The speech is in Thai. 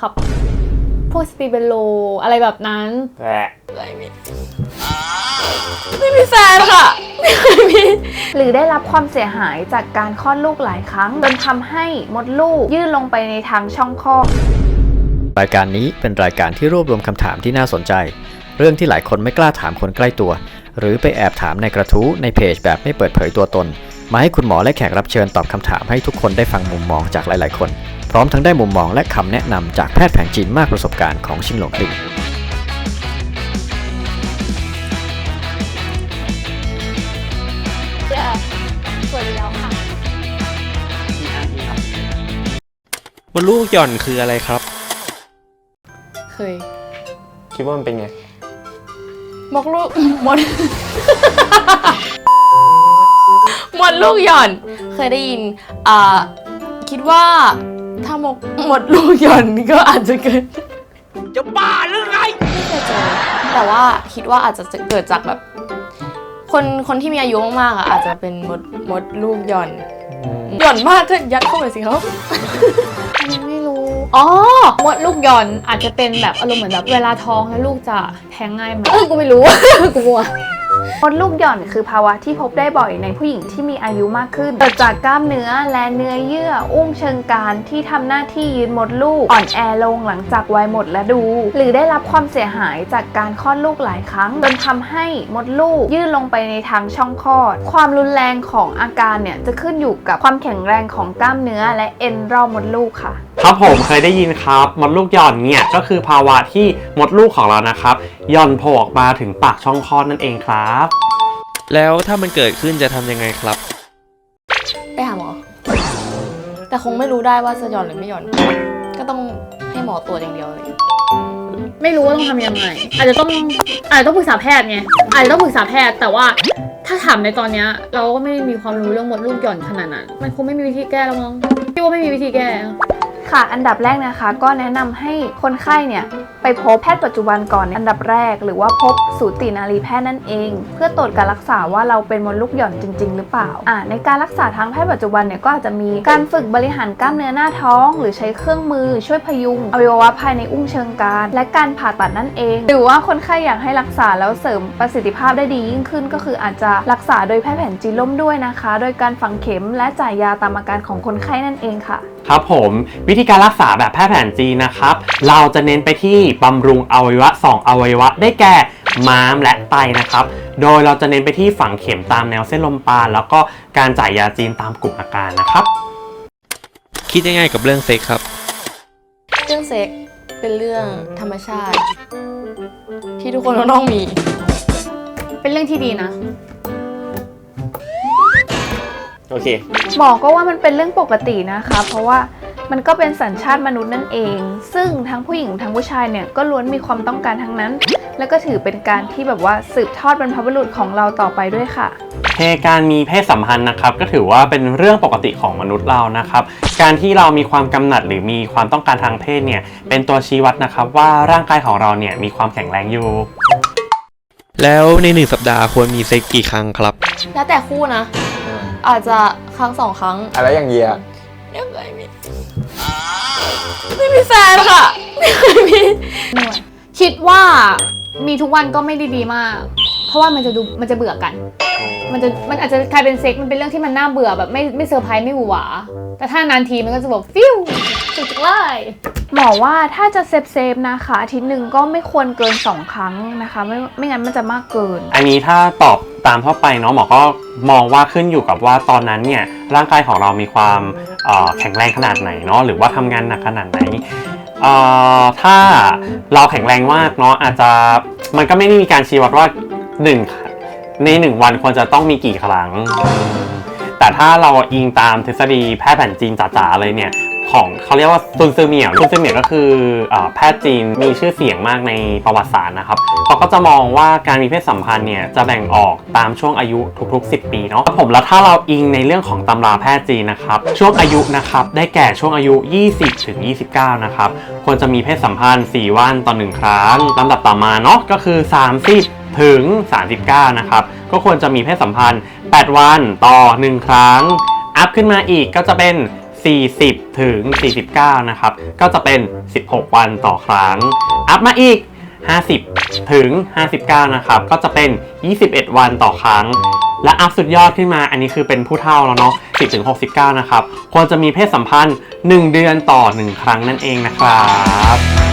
ขับ พวกสตีเบโลอะไรแบบนั้นแหละไม่มีแฟนค่ะไม่เคยมีหรือได้รับความเสียหายจากการคลอดลูกหลายครั้งจนทำให้มดลูกยื่นลงไปในทางช่องคลอดรายการนี้เป็นรายการที่รวบรวมคำถามที่น่าสนใจ เรื่องที่หลายคนไม่กล้าถามคนใกล้ตัว หรือไปแอบถามในกระทู้ในเพจแบบไม่เปิดเผยตัวตน มาให้คุณหมอและแขกรับเชิญตอบคำถามให้ทุกคนได้ฟังมุมมองจากหลาย ๆ คน พร้อมทั้งได้มุมมองและคำแนะนำจากแพทย์แผนจีนมากประสบการณ์ของชิงหลงคลินิกสวยแล้วค่ะมดลูกหย่อนคืออะไรครับ เคย คิดว่ามันเป็นไง มกลูกมด มดลูกหย่อน เคยได้ยิน อ่า คิดว่า ถ้ามกมดลูกหย่อนก็อาจจะเกิด จะบ้าหรือไง ไม่เคยเจอแต่ว่าคิดว่าอาจจะเกิดจากแบบ คนคนที่มีอายุมากๆอะอาจจะเป็นมดมดลูกหย่อนหย่อนมากก็ยัดเข้าไปสิครับอันนี้ไม่รู้ อ๋อ มดลูกหย่อนอาจจะเป็นแบบอารมณ์เหมือนแบบเวลาท้องแล้วลูกจะแท้งง่ายไหมเออกูไม่รู้ กูมัว มดลูกหย่อนคือภาวะที่พบได้บ่อยในผู้หญิงที่มีอายุมากขึ้น เกิดจากกล้ามเนื้อและเนื้อเยื่อ อุ้งเชิงกรานที่ทำหน้าที่ยืนมดลูก อ่อนแอลงหลังจากวัยหมดและดู หรือได้รับความเสียหายจากการคลอดลูกหลายครั้งจนทำให้มดลูกยื่นลงไปในทางช่องคลอด ความรุนแรงของอาการเนี่ยจะขึ้นอยู่กับความแข็งแรงของกล้ามเนื้อและเอ็นรอบมดลูกค่ะ ครับผมเคยได้ยินครับมดลูกหย่อนเนี่ยก็คือภาวะที่มดลูกของเรานะครับหย่อนโผล่ออกมาถึงปากช่องคลอดนั่นเองครับ แล้วถ้ามันเกิดขึ้นจะทำยังไงครับ ไปหาหมอ แต่คงไม่รู้ได้ว่าจะหย่อนหรือไม่หย่อน ก็ต้องให้หมอตรวจอย่างเดียวเลย ไม่รู้ว่าต้องทำยังไง อาจจะต้องอาจจะต้องปรึกษาแพทย์ไงอาจจะต้องปรึกษาแพทย์แต่ว่าถ้าถามในตอนเนี้ยเราก็ไม่มีความรู้เรื่องมดลูกหย่อนขนาดนั้น มันคงไม่มีวิธีแก้แล้วมั้งพี่ว่าไม่มีวิธีแก้ ค่ะ อันดับแรกนะคะ ก็แนะนำให้คนไข้เนี่ยไปพบแพทย์ปัจจุบันก่อนอันดับแรก หรือว่าพบสูตินารีแพทย์นั่นเอง เพื่อตรวจการรักษาว่าเราเป็นมดลูกหย่อนจริง ๆ หรือเปล่าอ่าในการรักษาทางแพทย์ปัจจุบันเนี่ยก็อาจจะมีการฝึกบริหารกล้ามเนื้อหน้าท้อง หรือใช้เครื่องมือช่วยพยุงอวัยวะภายในอุ้งเชิงกรานและการผ่าตัดนั่นเอง หรือว่าคนไข้อยากให้รักษาแล้วเสริมประสิทธิภาพได้ดียิ่งขึ้น ก็คืออาจจะรักษาโดยแพทย์แผนจีนล่มด้วยนะคะ โดยการฝังเข็มและจ่ายยาตามอาการของคนไข้นั่นเองค่ะ ครับผมวิธีการรักษาแบบแพทย์แผนจีนนะครับ เราจะเน้นไปที่บำรุงอวัยวะ 2 อวัยวะ ได้แก่ม้ามและไตนะครับ โดยเราจะเน้นไปที่ฝังเข็มตามแนวเส้นลมปราณแล้วก็การจ่ายยาจีนตามกลุ่มอาการนะครับ คิดยังไงกับเรื่องเซ็กครับ เรื่องเซ็กเป็นเรื่องธรรมชาติ ที่ทุกคนก็ต้องมี เป็นเรื่องที่ดีนะ โอเค หมอก็ว่ามันเป็นเรื่องปกตินะคะ เพราะว่ามันก็เป็นสัญชาติมนุษย์นั่นเอง ซึ่งทั้งผู้หญิงทั้งผู้ชายเนี่ยก็ล้วนมีความต้องการทั้งนั้น แล้วก็ถือเป็นการที่แบบว่าสืบทอดบรรพบุรุษของเราต่อไปด้วยค่ะเทการมีเพศสัมพันธ์นะครับก็ถือว่าเป็นเรื่องปกติของมนุษย์เรานะครับ การที่เรามีความกำหนัดหรือมีความต้องการทางเพศเนี่ยเป็นตัวชี้วัดนะครับว่าร่างกายของเราเนี่ยมีความแข็งแรงอยู่ แล้วในหนึ่งสัปดาห์ควรมีเซ็กกี่ครั้งครับ แล้วแต่คู่นะ อาจจะครั้งสองครั้งอะไรอย่างเยียไม่เคยมีไม่มีแฟนค่ะไม่เคยมีคิดว่ามีทุกวันก็ไม่ได้ดีมาก เพราะว่ามันจะดูมันจะเบื่อกัน มันจะมันอาจจะกลายเป็นเซ็กมันเป็นเรื่องที่มันน่าเบื่อแบบไม่ไม่เซอร์ไพรส์ไม่หวือหวา แต่ถ้านานทีมันก็จะแบบฟิวสุดจังเลยหมอว่าถ้าจะเซฟเซฟๆนะคะอาทิตย์หนึ่งก็ไม่ควรเกิน 2 ครั้งนะคะ ไม่ไม่งั้นมันจะมากเกิน อันนี้ถ้าตอบ ตามทั่วไปเนาะหมอก็มองว่าขึ้นอยู่กับว่าตอนนั้นเนี่ยร่างกายของเรามีความแข็งแรงขนาดไหนเนาะหรือว่าทำงานหนักขนาดไหนถ้าเราแข็งแรงมากเนาะอาจจะมันก็ไม่ได้มีการชี้วัดว่าหนึ่งในหนึ่งวันควรจะต้องมีกี่ครั้ง แต่ถ้าเราอิงตามทฤษฎีแพทย์แผนจีนจ๋าๆเลยเนี่ย ของเขาเรียกว่าซุนซือเหมียวซุนซือเหมียวก็คืออแพทย์จีนมีชื่อเสียงมากในประวัติศาสตร์นะครับเขาก็จะมองว่าการมีเพศสัมพันธ์เนี่ยจะแบ่งออกตามช่วงอายุทุกๆ 10 ปีเนาะผมแล้วถ้าเราอิงในเรื่องของตำราแพทย์จีนนะครับช่วงอายุนะครับได้แก่ช่วงอายุ 20ถึง29 นะครับควรจะมีเพศสัมพันธ์ 4 วันต่อ 1 ครั้งลำดับต่อมาเนาะก็คือ 30ถึง 39 นะครับ ก็ควรจะมีเพศสัมพันธ์ 8 วันต่อ 1 ครั้ง อัพขึ้นมาอีกก็จะเป็น 40 ถึง 49 นะครับ ก็จะเป็น 16 วันต่อครั้ง อัพมาอีก 50 ถึง 59 นะครับ ก็จะเป็น 21 วันต่อครั้ง และอัพสุดยอดขึ้นมา อันนี้คือเป็นผู้เฒ่าแล้วเนาะ 10 ถึง 69 นะครับ ควรจะมีเพศสัมพันธ์ 1 เดือนต่อ 1 ครั้งนั่นเองนะครับ